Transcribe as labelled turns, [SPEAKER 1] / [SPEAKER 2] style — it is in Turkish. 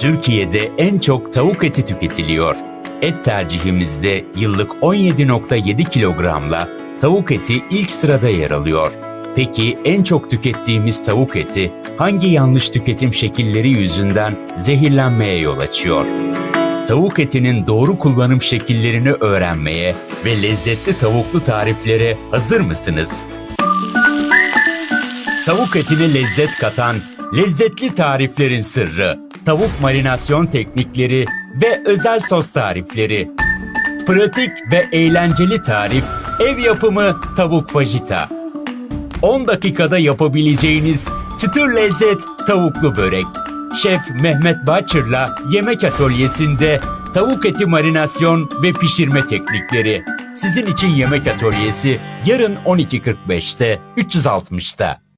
[SPEAKER 1] Türkiye'de en çok tavuk eti tüketiliyor. Et tercihimizde yıllık 17.7 kilogramla tavuk eti ilk sırada yer alıyor. Peki en çok tükettiğimiz tavuk eti hangi yanlış tüketim şekilleri yüzünden zehirlenmeye yol açıyor? Tavuk etinin doğru kullanım şekillerini öğrenmeye ve lezzetli tavuklu tariflere hazır mısınız? Tavuk etine lezzet katan lezzetli tariflerin sırrı, tavuk marinasyon teknikleri ve özel sos tarifleri. Pratik ve eğlenceli tarif, ev yapımı tavuk fajita. 10 dakikada yapabileceğiniz çıtır lezzet tavuklu börek. Şef Mehmet Başır'la yemek atölyesinde tavuk eti marinasyon ve pişirme teknikleri. Sizin için yemek atölyesi yarın 12.45'te 360'ta.